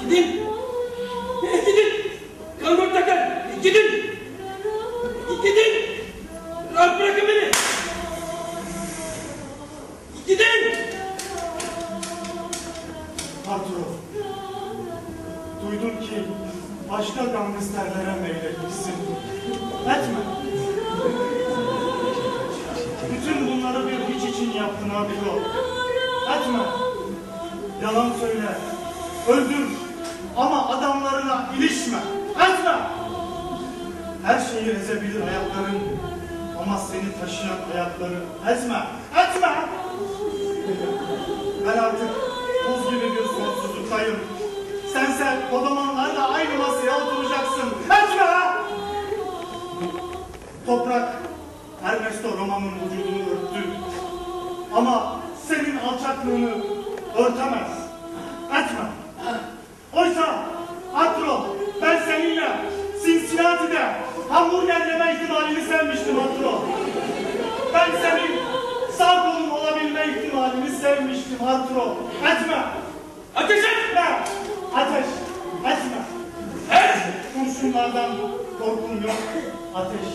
Gidin. Gidin. Kan ortaklar. Gidin. Gidin. Rahat bırakın beni. Gidin. Patron, duydum ki başka gangsterlere meyletmişsin. Etme. Bütün bunları bir hiç için yaptın Abdülo. Etme. Yalan söyle. Öldür. Ama adamlarına ilişme. Etme. Her şeyi ezebilir ayakların. Ama seni taşıyan ayakları ezme. Etme. Ben artık buz gibi bir sonsuzluktayım. Sense kodamanlarla aynı masaya oturacaksın. Etme! Toprak Ernesto Roma'nın vücudunu örttü. Ama senin alçaklığını örtemez. Yeme ihtimalini sevmiştim Arturo. Ben senin sağ kolun olabilme ihtimalini sevmiştim Arturo. Etme! Ateş et. Etme! Ateş! Etme! Et. Kurşunlardan korkum yok. Ateş!